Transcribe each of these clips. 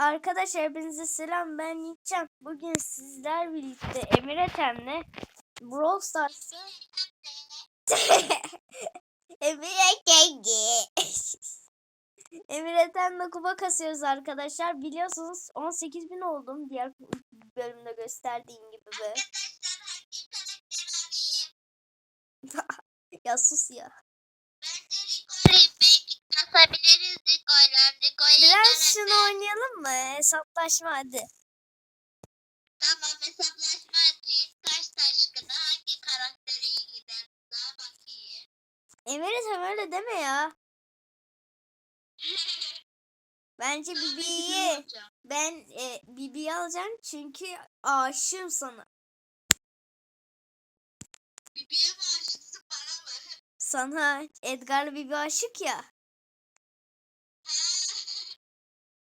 Arkadaşlar hepinize selam ben Yiğitcan. Bugün sizler birlikte Emir Ethem'le Brawl Stars'ı Emir Ethem Emir Ethem'le kupa kasıyoruz arkadaşlar. Biliyorsunuz 18.000 oldum diğer bölümde gösterdiğim gibi be. ya sus ya. Basabiliriz Niko'yla. Niko'yu Biraz şunu oynayalım mı? Hesaplaşma hadi. Tamam hesaplaşma açayım. Kaç taşkına hangi karaktere iyi gider? Daha bakayım. Emir Ethem öyle deme ya. Bence Bibi'yi ben e, Bibi'yi alacağım çünkü aşığım sana. Bibi'ye mi aşıksın bana mı? Sana Edgar Bibi aşık ya.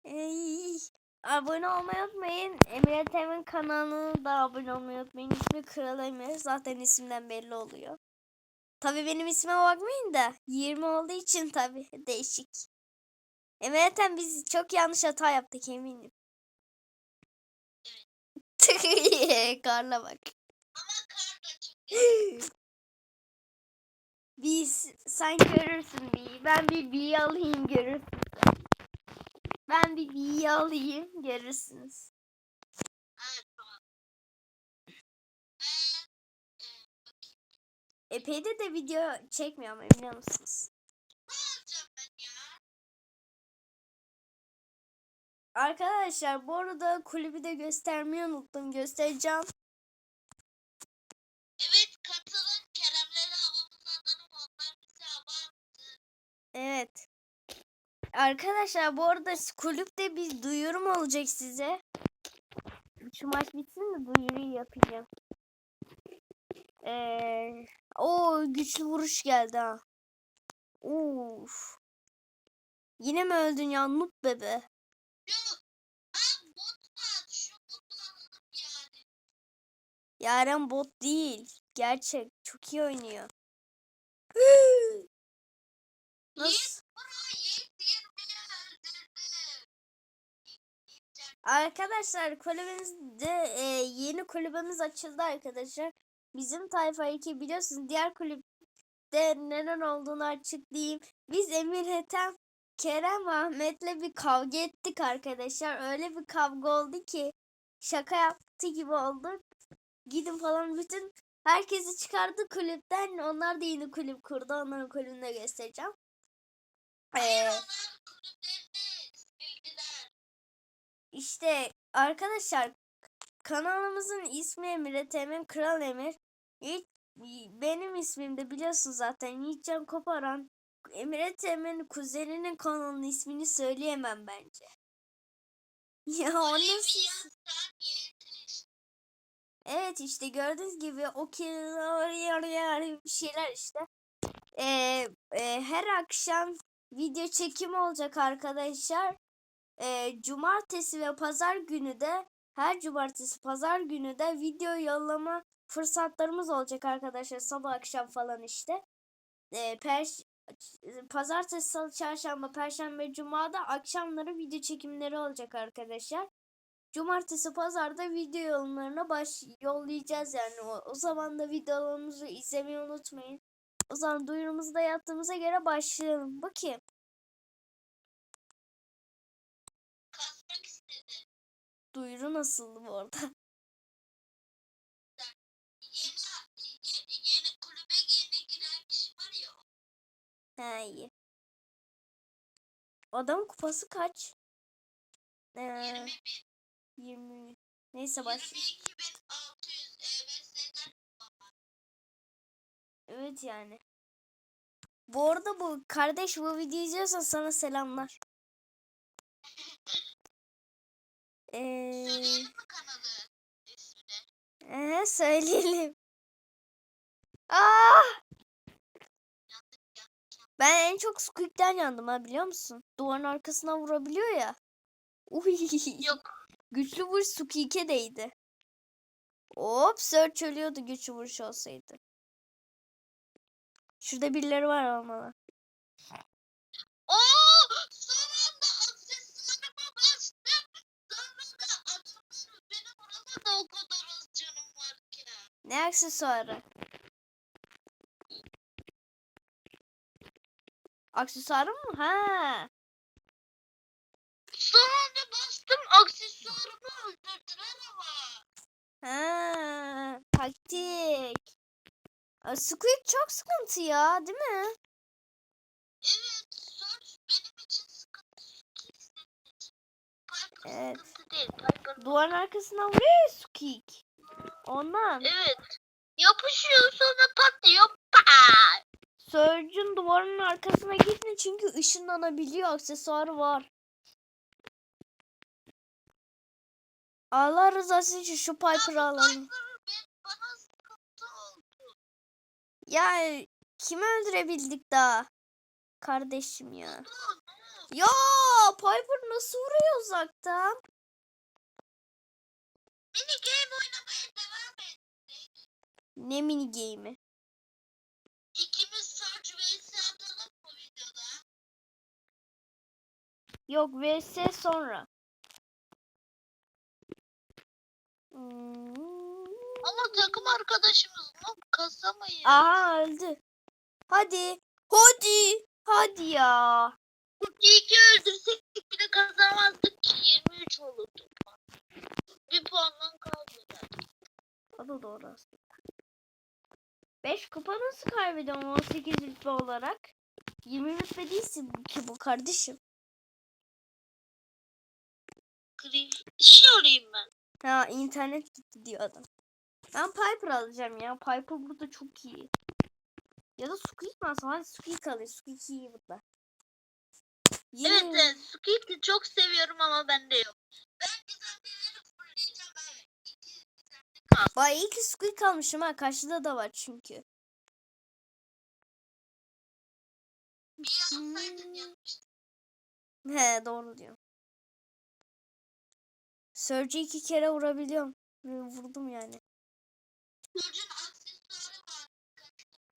Ey, abone olmayı unutmayın. Emir Ethem'in kanalına da abone olmayı unutmayın. İsmi Kral Emir. Zaten isimden belli oluyor. Tabii benim ismime bakmayın da 20 olduğu için tabii değişik. Emir Ethem biz çok yanlış hata yaptık eminim. Karla bak. Ama kar da çok Biz sen görürsün bir. Ben bir bir alayım görürsün. Ben bir bir alayım görürsünüz. Epeyde de video çekmiyorum emin musunuz? Arkadaşlar bu arada kulübü de göstermeyi unuttum. Göstereceğim. Evet katılın. Keremleri havamıza atalım. Onlar bize hava. Evet. Arkadaşlar bu arada kulüpte bir duyurum olacak size. Şu maç bitsin de duyuruyu yapacağım. Ee, o güçlü vuruş geldi ha. Uf. Yine mi öldün ya noob bebe? Yaren bot değil. Gerçek. Çok iyi oynuyor. Arkadaşlar kulübümüzde e, yeni kulübümüz açıldı arkadaşlar. Bizim tayfa 2 biliyorsunuz diğer kulüpte neden olduğunu açıklayayım. Biz Emir Ethem, Kerem Ahmet'le bir kavga ettik arkadaşlar. Öyle bir kavga oldu ki şaka yaptı gibi olduk. Gidin falan bütün herkesi çıkardı kulüpten. Onlar da yeni kulüp kurdu. Onların kulübünü de göstereceğim. Ee. İşte arkadaşlar kanalımızın ismi Emir Etem'in Kral Emir. İlk, benim ismim de biliyorsun zaten Yiğitcan Koparan. Emir Etem'in kuzeninin kanalının ismini söyleyemem bence. Ya o nasıl? Evet işte gördüğünüz gibi o bir şeyler işte. Ee, e, her akşam video çekimi olacak arkadaşlar. Ee, cumartesi ve pazar günü de her cumartesi pazar günü de video yollama fırsatlarımız olacak arkadaşlar sabah akşam falan işte. Ee, perş pazartesi, salı, çarşamba, perşembe, cumada akşamları video çekimleri olacak arkadaşlar. Cumartesi, pazarda video yollarına baş yollayacağız yani. O, o zaman da videolarımızı izlemeyi unutmayın. O zaman duyurumuzu da yaptığımıza göre başlayalım. Bakayım. Kasmak Duyuru nasıldı bu arada? Yeni, ye- yeni kulübe yeni giren kişi var ya. iyi. Adamın kupası kaç? Ee, 21. 20. Neyse baş. 22.600 EVS'den Evet yani. Bu arada bu kardeş bu videoyu izliyorsan sana selamlar. Ee, Söyleyelim mi kanalı ismini? ee, söyleyelim. Aa! Ben en çok Squeak'ten yandım ha biliyor musun? Duvarın arkasına vurabiliyor ya. Uy. Yok. Güçlü vuruş Squeak'e değdi. Hop search ölüyordu güçlü vuruş olsaydı. Şurada birileri var olmalı. Oo! Son anda aksesuarıma bastım. Ne aksesuarı? Aksesuarı mı? Ha. Son anda bastım aksesuarımı öldürdüler ama. Ha. Taktik. Aa, Squid çok sıkıntı ya, değil mi? Evet Search benim için sıkıntı. Squeak senin için. Piper Evet. sıkıntı değil. Piper Duvarın arkasından vuruyor ya Squeak. Ondan. Evet. Yapışıyor sonra patlıyor. Pa! Surge'un duvarın arkasına gitme çünkü ışınlanabiliyor. Aksesuarı var. Allah rızası için şu Piper'ı alalım. Ya kimi öldürebildik daha? Kardeşim ya. Ya Piper nasıl vuruyor uzaktan? Ne mini game'i? İkimiz Search vs atalım mı videoda? Yok vs sonra. Hmm. Ama takım arkadaşımız mı kasamayız. Aha öldü. Hadi. Hadi. Hadi ya. İki öldürsek bile kazanamazdık ki. 23 olurdu. Bir puandan kaldı. O da doğru aslında. 5 kupa nasıl kaybediyorum 18 rütbe olarak? 20 rütbe değilsin ki bu kardeşim. Gri. Şey arayayım ben. Ha internet gitti diyor adam. Ben Piper alacağım ya. Piper burada çok iyi. Ya da Squeak mi alsam? Hadi Squeak alayım. Squeak iyi burada. Yine- Evet evet. Squeak'i çok seviyorum ama bende yok. Ben gizemlileri fulleyeceğim evet. İki gizemli kaldı. Vay iyi ki Squeak almışım ha. Karşıda da var çünkü. Bir alsaydın yanmıştı. He doğru diyor. Surge'ı iki kere vurabiliyorum. Vurdum yani.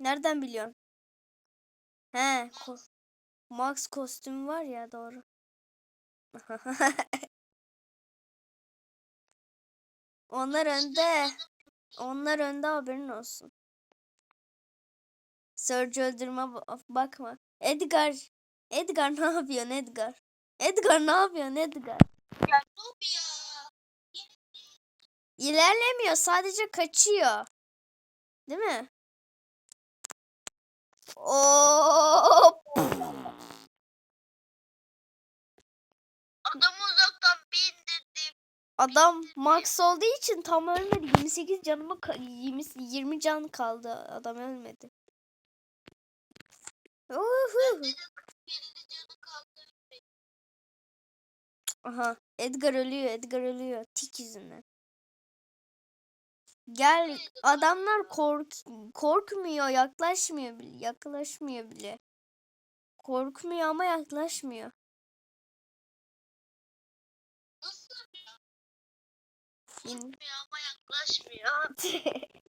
Nereden biliyorsun? He, ko- Max kostümü var ya doğru. Onlar önde. Onlar önde haberin olsun. Surge öldürme ba- bakma. Edgar. Edgar ne yapıyorsun Edgar? Edgar ne yapıyorsun Edgar? Ya. İlerlemiyor sadece kaçıyor. Değil mi? Oo! Adamı uzaktan bir indirdim. Adam max olduğu için tam ölmedi. 28 canıma ka- 20 20 can kaldı. Adam ölmedi. Uhu. Dedim 47 canı kaldı. Aha Edgar ölüyor. Edgar ölüyor. Tik yüzünden. Gel adamlar kork korkmuyor, yaklaşmıyor bile. Yaklaşmıyor bile. Korkmuyor ama yaklaşmıyor. Korkmuyor ama yaklaşmıyor.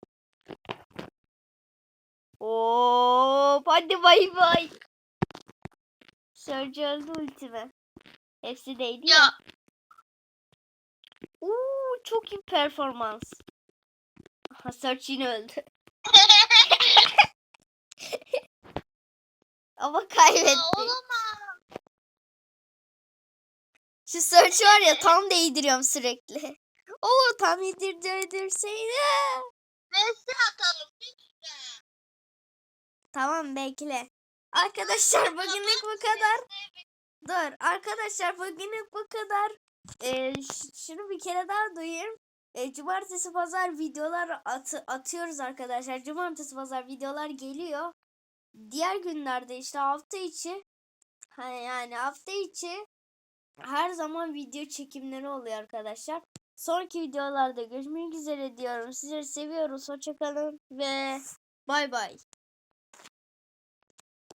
Hop hadi bay bay. Surge öldü ultime. Hepsi değdi ya. ya Uuu çok iyi performans. Aha Surge yine öldü. Ama kaybetti. ya olamaz. Şu Surge var ya tam değdiriyorum sürekli. Oo tam yedirdirseydi. Vs atalım lütfen. Tamam bekle. Arkadaşlar bugünlük bu kadar. Dur arkadaşlar bugünlük bu kadar. Ee, şunu bir kere daha duyayım. Ee, cumartesi pazar videolar atı- atıyoruz arkadaşlar. Cumartesi pazar videolar geliyor. Diğer günlerde işte hafta içi yani hafta içi her zaman video çekimleri oluyor arkadaşlar. Sonraki videolarda görüşmek üzere diyorum. Sizleri seviyoruz. Hoşçakalın ve bay bay.